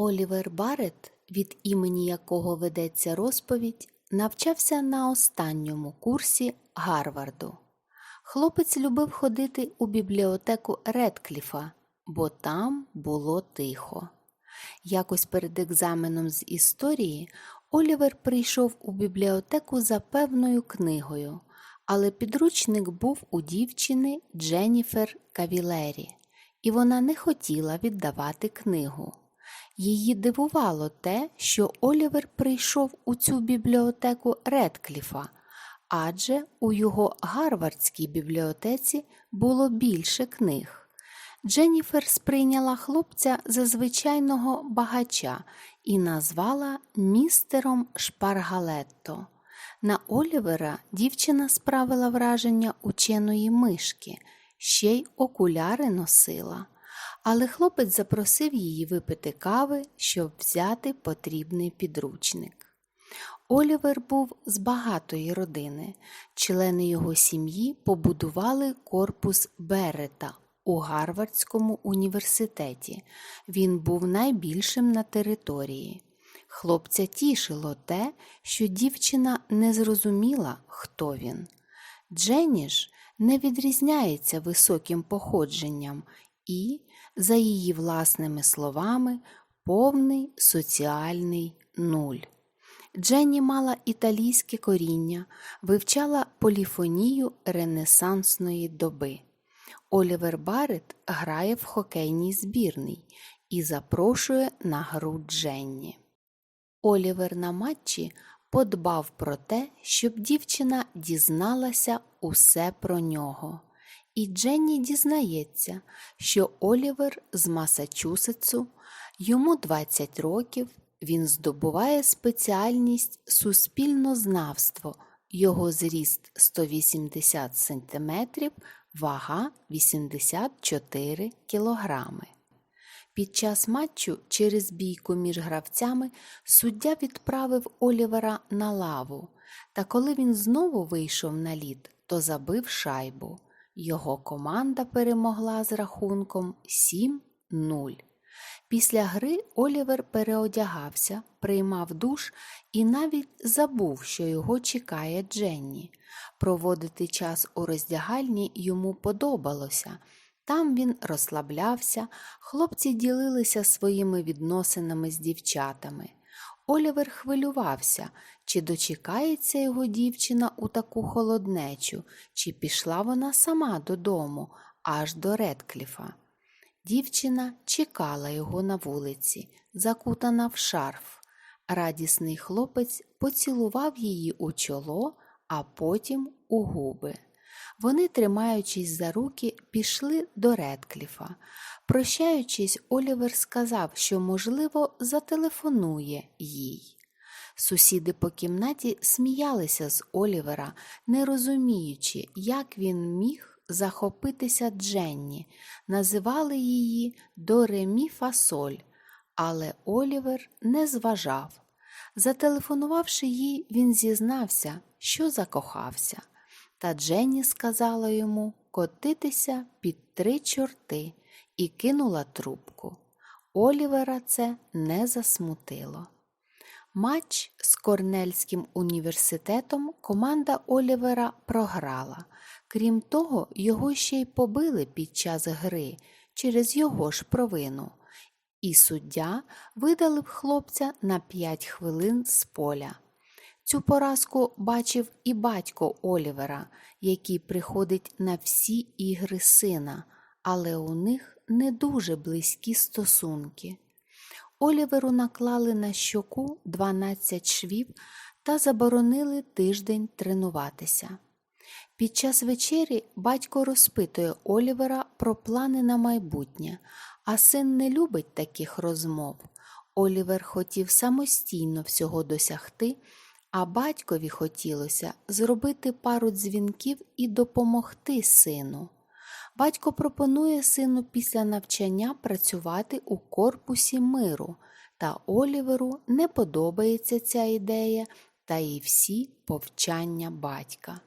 Олівер Барет, від імені якого ведеться розповідь, навчався на останньому курсі Гарварду. Хлопець любив ходити у бібліотеку Редкліфа, бо там було тихо. Якось перед екзаменом з історії Олівер прийшов у бібліотеку за певною книгою, але підручник був у дівчини Дженніфер Кавілері, і вона не хотіла віддавати книгу. Її дивувало те, що Олівер прийшов у цю бібліотеку Редкліфа, адже у його гарвардській бібліотеці було більше книг. Дженніфер сприйняла хлопця за звичайного багача і назвала містером Шпаргалетто. На Олівера дівчина справила враження ученої мишки, ще й окуляри носила. Але хлопець запросив її випити кави, щоб взяти потрібний підручник. Олівер був з багатої родини. Члени його сім'ї побудували корпус Берета у Гарвардському університеті. Він був найбільшим на території. Хлопця тішило те, що дівчина не зрозуміла, хто він. Дженні ж не відрізняється високим походженням і, за її власними словами, повний соціальний нуль. Дженні мала італійське коріння, вивчала поліфонію ренесансної доби. Олівер Барет грає в хокейній збірній і запрошує на гру Дженні. Олівер на матчі подбав про те, щоб дівчина дізналася усе про нього. І Дженні дізнається, що Олівер з Масачусетсу, йому 20 років, він здобуває спеціальність суспільнознавство, його зріст 180 см, вага 84 кілограми. Під час матчу через бійку між гравцями суддя відправив Олівера на лаву, та коли він знову вийшов на лід, то забив шайбу. Його команда перемогла з рахунком 7-0. Після гри Олівер переодягався, приймав душ і навіть забув, що його чекає Дженні. Проводити час у роздягальні йому подобалося. Там він розслаблявся, хлопці ділилися своїми відносинами з дівчатами. Олівер хвилювався, чи дочекається його дівчина у таку холоднечу, чи пішла вона сама додому, аж до Редкліфа. Дівчина чекала його на вулиці, закутана в шарф. Радісний хлопець поцілував її у чоло, а потім у губи. Вони, тримаючись за руки, пішли до Редкліфа. Прощаючись, Олівер сказав, що, можливо, зателефонує їй. Сусіди по кімнаті сміялися з Олівера, не розуміючи, як він міг захопитися Дженні, називали її Доремі Фасоль, але Олівер не зважав. Зателефонувавши їй, він зізнався, що закохався. Та Дженні сказала йому котитися під три чорти і кинула трубку. Олівера це не засмутило. Матч з Корнельським університетом команда Олівера програла. Крім того, його ще й побили під час гри через його ж провину. І суддя видалив хлопця на 5 хвилин з поля. Цю поразку бачив і батько Олівера, який приходить на всі ігри сина, але у них не дуже близькі стосунки. Оліверу наклали на щоку 12 швів та заборонили тиждень тренуватися. Під час вечері батько розпитує Олівера про плани на майбутнє, а син не любить таких розмов. Олівер хотів самостійно всього досягти, а батькові хотілося зробити пару дзвінків і допомогти сину. Батько пропонує сину після навчання працювати у корпусі миру, та Оліверу не подобається ця ідея та й всі повчання батька.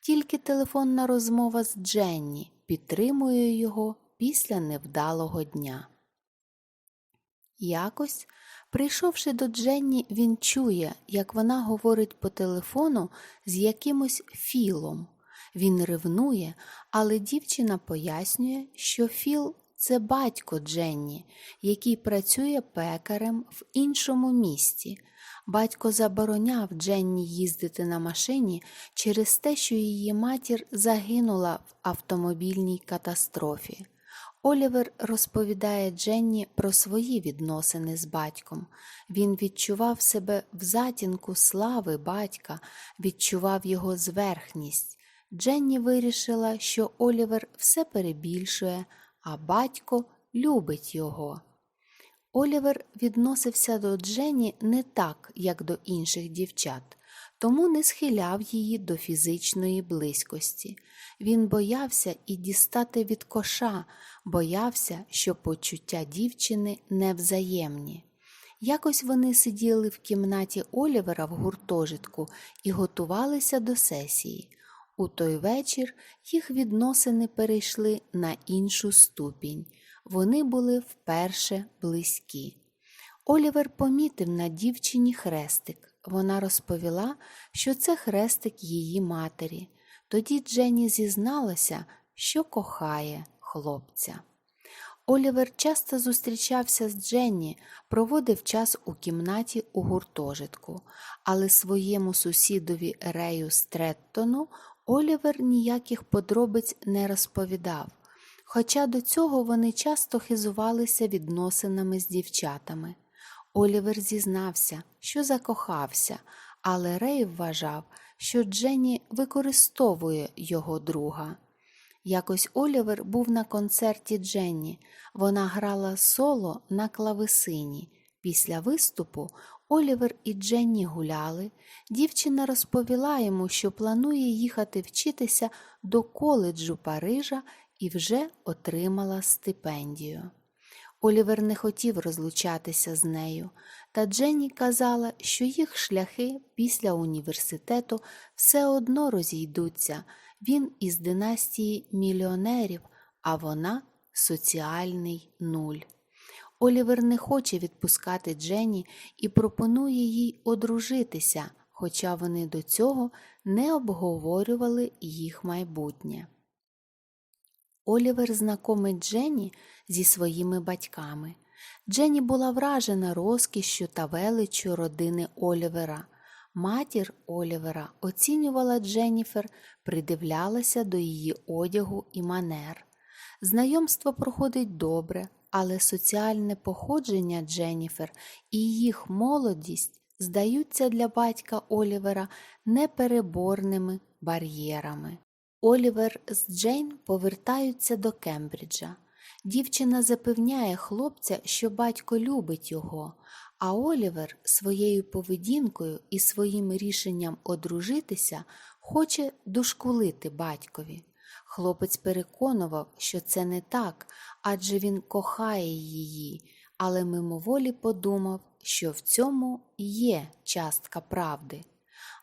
Тільки телефонна розмова з Дженні підтримує його після невдалого дня. Якось, прийшовши до Дженні, він чує, як вона говорить по телефону з якимось Філом. Він ревнує, але дівчина пояснює, що Філ це батько Дженні, який працює пекарем в іншому місті. Батько забороняв Дженні їздити на машині через те, що її матір загинула в автомобільній катастрофі. Олівер розповідає Дженні про свої відносини з батьком. Він відчував себе в затінку слави батька, відчував його зверхність. Дженні вирішила, що Олівер все перебільшує, а батько любить його. Олівер відносився до Дженні не так, як до інших дівчат, тому не схиляв її до фізичної близькості. Він боявся і дістати від коша, боявся, що почуття дівчини невзаємні. Якось вони сиділи в кімнаті Олівера в гуртожитку і готувалися до сесії. У той вечір їх відносини перейшли на іншу ступінь. Вони були вперше близькі. Олівер помітив на дівчині хрестик. Вона розповіла, що це хрестик її матері. Тоді Дженні зізналася, що кохає хлопця. Олівер часто зустрічався з Дженні, проводив час у кімнаті у гуртожитку, але своєму сусідові Рею Стреттону Олівер ніяких подробиць не розповідав, хоча до цього вони часто хизувалися відносинами з дівчатами. Олівер зізнався, що закохався, але Рей вважав, що Дженні використовує його друга. Якось Олівер був на концерті Дженні. Вона грала соло на клавесині. Після виступу Олівер і Дженні гуляли. Дівчина розповіла йому, що планує їхати вчитися до коледжу Парижа і вже отримала стипендію. Олівер не хотів розлучатися з нею, та Дженні казала, що їх шляхи після університету все одно розійдуться. Він із династії мільйонерів, а вона соціальний нуль. Олівер не хоче відпускати Дженні і пропонує їй одружитися, хоча вони до цього не обговорювали їх майбутнє. Олівер знакомить Дженні зі своїми батьками. Дженні була вражена розкішшю та величчю родини Олівера. Матір Олівера оцінювала Дженніфер, придивлялася до її одягу і манер. Знайомство проходить добре, але соціальне походження Дженніфер і їх молодість здаються для батька Олівера непереборними бар'єрами. Олівер з Джейн повертаються до Кембриджа. Дівчина запевняє хлопця, що батько любить його, а Олівер своєю поведінкою і своїм рішенням одружитися хоче дошкулити батькові. Хлопець переконував, що це не так, адже він кохає її, але мимоволі подумав, що в цьому є частка правди.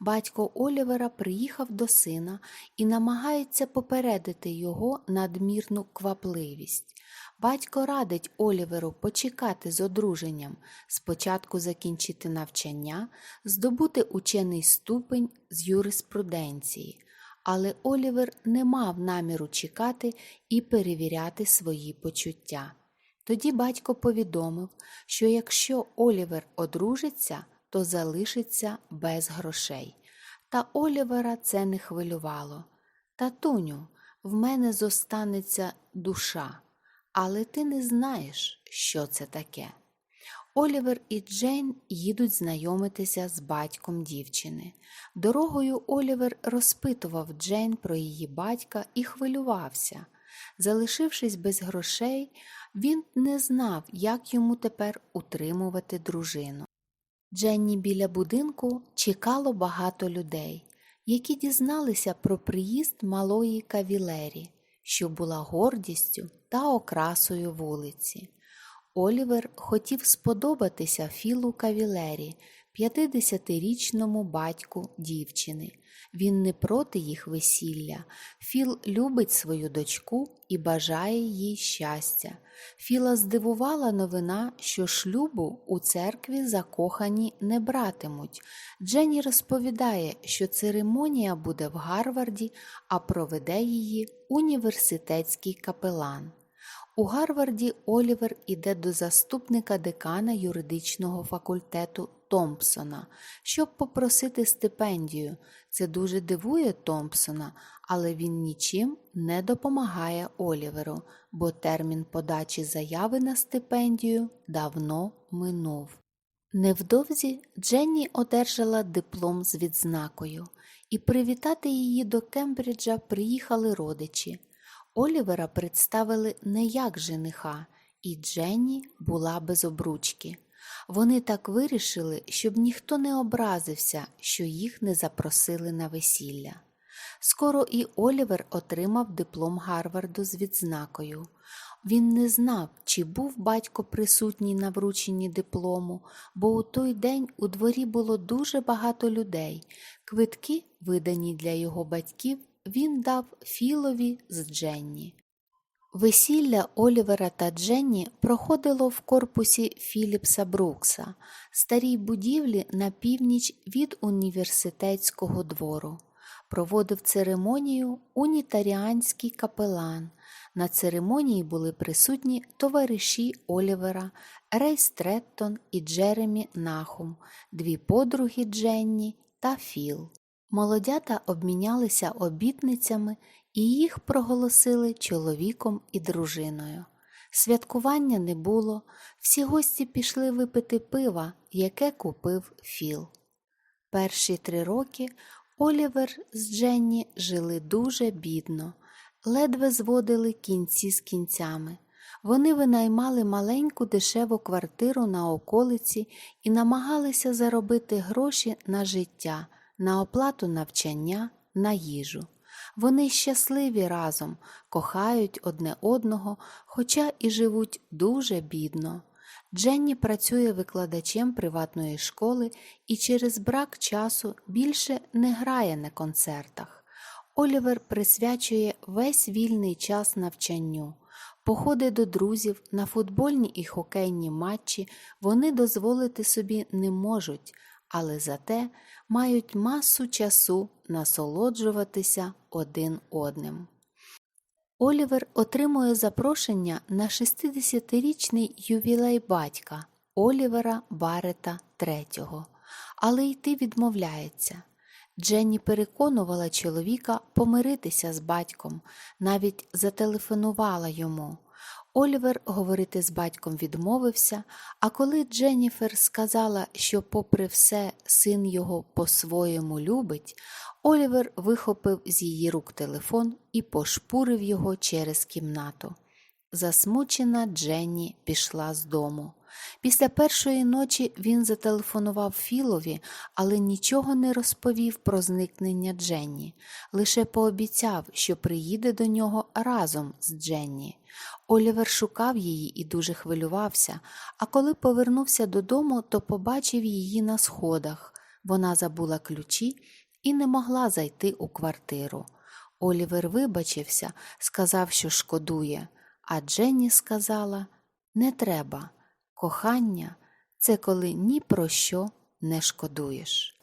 Батько Олівера приїхав до сина і намагається попередити його надмірну квапливість. Батько радить Оліверу почекати з одруженням, спочатку закінчити навчання, здобути учений ступень з юриспруденції. Але Олівер не мав наміру чекати і перевіряти свої почуття. Тоді батько повідомив, що якщо Олівер одружиться, то залишиться без грошей. Та Олівера це не хвилювало. Татуню, в мене зостанеться душа, але ти не знаєш, що це таке. Олівер і Джейн їдуть знайомитися з батьком дівчини. Дорогою Олівер розпитував Джейн про її батька і хвилювався. Залишившись без грошей, він не знав, як йому тепер утримувати дружину. Дженні біля будинку чекало багато людей, які дізналися про приїзд малої кавілері, що була гордістю та окрасою вулиці. Олівер хотів сподобатися Філу Кавілері, 50-річному батьку дівчини. Він не проти їх весілля. Філ любить свою дочку і бажає їй щастя. Філа здивувала новина, що шлюбу у церкві закохані не братимуть. Дженні розповідає, що церемонія буде в Гарварді, а проведе її університетський капелан. У Гарварді Олівер іде до заступника декана юридичного факультету Томпсона, щоб попросити стипендію. Це дуже дивує Томпсона, але він нічим не допомагає Оліверу, бо термін подачі заяви на стипендію давно минув. Невдовзі Дженні одержала диплом з відзнакою, і привітати її до Кембриджа приїхали родичі. Олівера представили не як жениха, і Дженні була без обручки. Вони так вирішили, щоб ніхто не образився, що їх не запросили на весілля. Скоро і Олівер отримав диплом Гарварду з відзнакою. Він не знав, чи був батько присутній на врученні диплому, бо у той день у дворі було дуже багато людей. Квитки, видані для його батьків, він дав Філові з Дженні. Весілля Олівера та Дженні проходило в корпусі Філіпса Брукса, старій будівлі на північ від університетського двору. Проводив церемонію унітаріанський капелан. На церемонії були присутні товариші Олівера, Рей Стреттон і Джеремі Нахум, дві подруги Дженні та Філ. Молодята обмінялися обітницями і їх проголосили чоловіком і дружиною. Святкування не було, всі гості пішли випити пива, яке купив Філ. Перші три роки Олівер з Дженні жили дуже бідно, ледве зводили кінці з кінцями. Вони винаймали маленьку дешеву квартиру на околиці і намагалися заробити гроші на життя, на оплату навчання, на їжу. Вони щасливі разом, кохають одне одного, хоча і живуть дуже бідно. Дженні працює викладачем приватної школи і через брак часу більше не грає на концертах. Олівер присвячує весь вільний час навчанню. Походи до друзів на футбольні і хокейні матчі вони дозволити собі не можуть, але зате мають масу часу насолоджуватися один одним. Олівер отримує запрошення на 60-річний ювілей батька Олівера Барета III, але йти відмовляється. Дженні переконувала чоловіка помиритися з батьком, навіть зателефонувала йому. Олівер говорити з батьком відмовився, а коли Дженніфер сказала, що, попри все, син його по-своєму любить, Олівер вихопив з її рук телефон і пошпурив його через кімнату. Засмучена Дженні пішла з дому. Після першої ночі він зателефонував Філові, але нічого не розповів про зникнення Дженні, лише пообіцяв, що приїде до нього разом з Дженні. Олівер шукав її і дуже хвилювався, а коли повернувся додому, то побачив її на сходах. Вона забула ключі і не могла зайти у квартиру. Олівер вибачився, сказав, що шкодує, а Дженні сказала не треба. Кохання це коли ні про що не шкодуєш.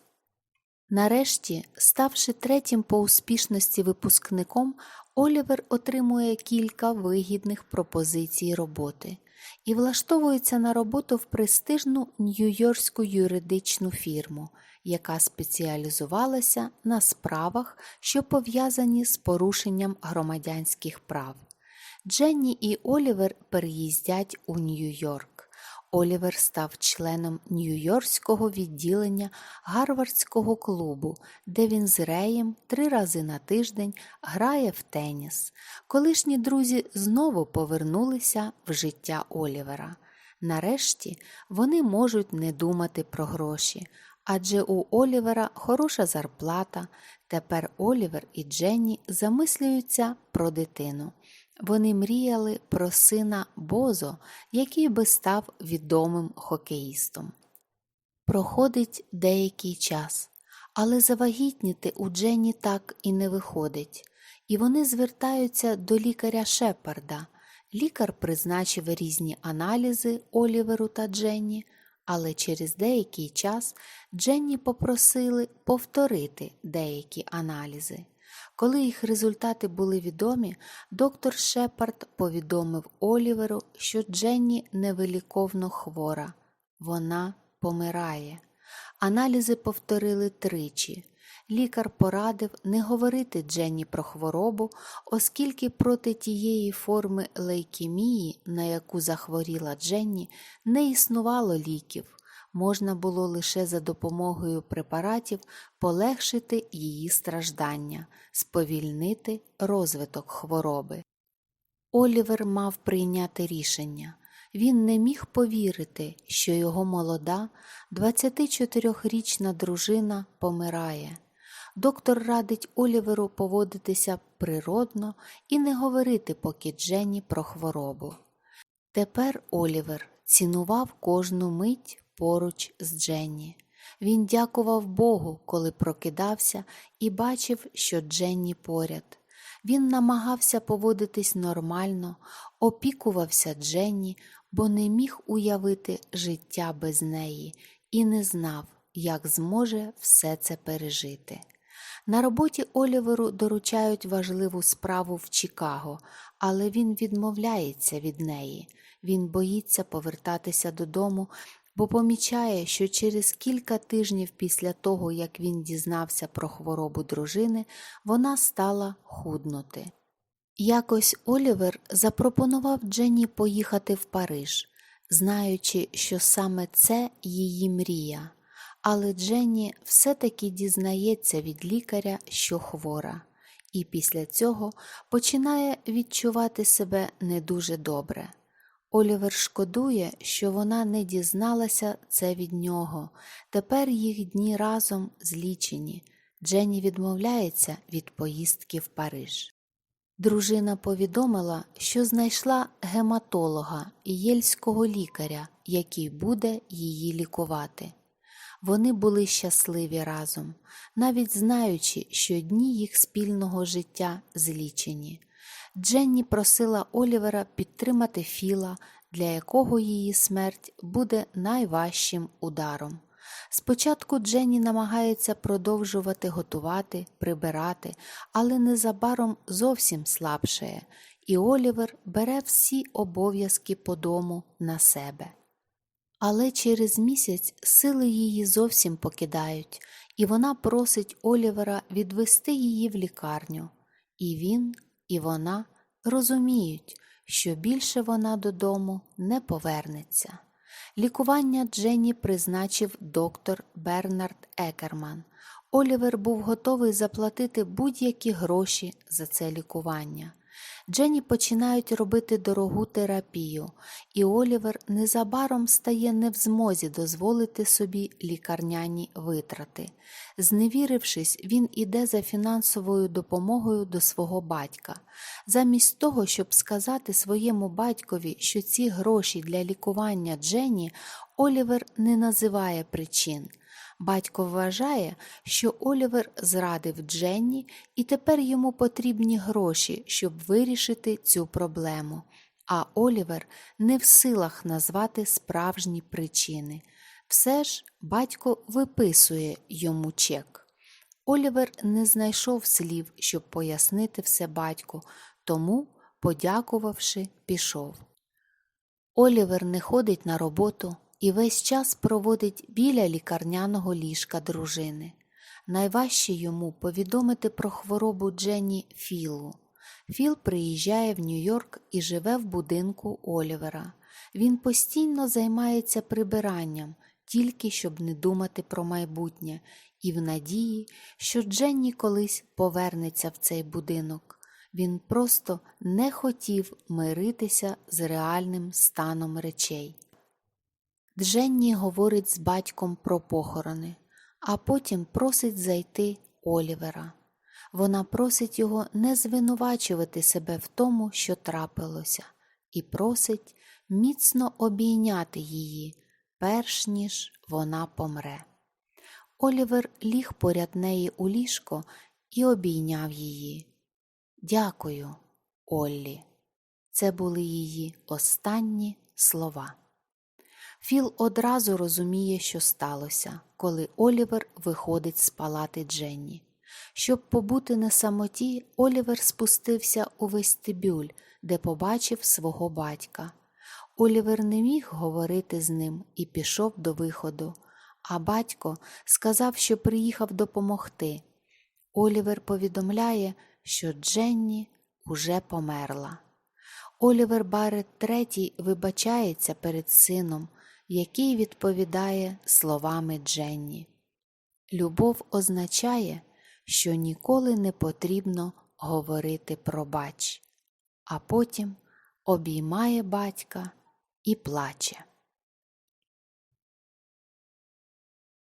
Нарешті, ставши третім по успішності випускником, Олівер отримує кілька вигідних пропозицій роботи і влаштовується на роботу в престижну нью-йоркську юридичну фірму, яка спеціалізувалася на справах, що пов'язані з порушенням громадянських прав. Дженні і Олівер переїздять у Нью-Йорк. Олівер став членом Нью-Йоркського відділення Гарвардського клубу, де він з Реєм три рази на тиждень грає в теніс. Колишні друзі знову повернулися в життя Олівера. Нарешті вони можуть не думати про гроші, адже у Олівера хороша зарплата. Тепер Олівер і Дженні замислюються про дитину. Вони мріяли про сина Бозо, який би став відомим хокеїстом. Проходить деякий час, Але завагітніти у Дженні так і не виходить, і вони звертаються до лікаря Шепарда. Лікар призначив різні аналізи Оліверу та Дженні, але через деякий час Дженні попросили повторити деякі аналізи. Коли їх результати були відомі, доктор Шепард повідомив Оліверу, що Дженні невиліковно хвора. Вона помирає. Аналізи повторили тричі. Лікар порадив не говорити Дженні про хворобу, оскільки проти тієї форми лейкемії, на яку захворіла Дженні, не існувало ліків. Можна було лише за допомогою препаратів полегшити її страждання, сповільнити розвиток хвороби. Олівер мав прийняти рішення. Він не міг повірити, що його молода, 24-річна дружина помирає. Доктор радить Оліверу поводитися природно і не говорити поки Дженні про хворобу. Тепер Олівер цінував кожну мить поруч з Дженні. Він дякував Богу, коли прокидався і бачив, що Дженні поряд. Він намагався поводитись нормально, опікувався Дженні, бо не міг уявити життя без неї і не знав, як зможе все це пережити. На роботі Оліверу доручають важливу справу в Чикаго, але він відмовляється від неї. Він боїться повертатися додому, бо помічає, що через кілька тижнів після того, як він дізнався про хворобу дружини, вона стала худнути. Якось Олівер запропонував Дженні поїхати в Париж, знаючи, що саме це її мрія. Але Дженні все-таки дізнається від лікаря, що хвора, і після цього починає відчувати себе не дуже добре. Олівер шкодує, що вона не дізналася це від нього. Тепер їх дні разом злічені. Дженні відмовляється від поїздки в Париж. Дружина повідомила, що знайшла гематолога і єльського лікаря, який буде її лікувати. Вони були щасливі разом, навіть знаючи, що дні їх спільного життя злічені. Дженні просила Олівера підтримати Філа, для якого її смерть буде найважчим ударом. Спочатку Дженні намагається продовжувати готувати, прибирати, але незабаром зовсім слабшає, і Олівер бере всі обов'язки по дому на себе. Але через місяць сили її зовсім покидають, і вона просить Олівера відвести її в лікарню. І він, і вона розуміють, що більше вона додому не повернеться. Лікування Дженні призначив доктор Бернард Екерман. Олівер був готовий заплатити будь-які гроші за це лікування. Дженні починають робити дорогу терапію, і Олівер незабаром стає не в змозі дозволити собі лікарняні витрати. Зневірившись, він іде за фінансовою допомогою до свого батька. Замість того, щоб сказати своєму батькові, що ці гроші для лікування Дженні, Олівер не називає причин. Батько вважає, що Олівер зрадив Дженні, і тепер йому потрібні гроші, щоб вирішити цю проблему. А Олівер не в силах назвати справжні причини. Все ж батько виписує йому чек. Олівер не знайшов слів, щоб пояснити все батьку, тому, подякувавши, пішов. Олівер не ходить на роботу і весь час проводить біля лікарняного ліжка дружини. Найважче йому повідомити про хворобу Дженні Філу. Філ приїжджає в Нью-Йорк і живе в будинку Олівера. Він постійно займається прибиранням, тільки щоб не думати про майбутнє, і в надії, що Дженні колись повернеться в цей будинок. Він просто не хотів миритися з реальним станом речей. Дженні говорить з батьком про похорони, а потім просить зайти Олівера. Вона просить його не звинувачувати себе в тому, що трапилося, і просить міцно обійняти її, перш ніж вона помре. Олівер ліг поряд неї у ліжко і обійняв її. Дякую, Оллі. Це були її останні слова. Філ одразу розуміє, що сталося, коли Олівер виходить з палати Дженні. Щоб побути на самоті, Олівер спустився у вестибюль, де побачив свого батька. Олівер не міг говорити з ним і пішов до виходу, а батько сказав, що приїхав допомогти. Олівер повідомляє, що Дженні уже померла. Олівер Барет третій вибачається перед сином, який відповідає словами Дженні. Любов означає, що ніколи не потрібно говорити пробач, а потім обіймає батька і плаче.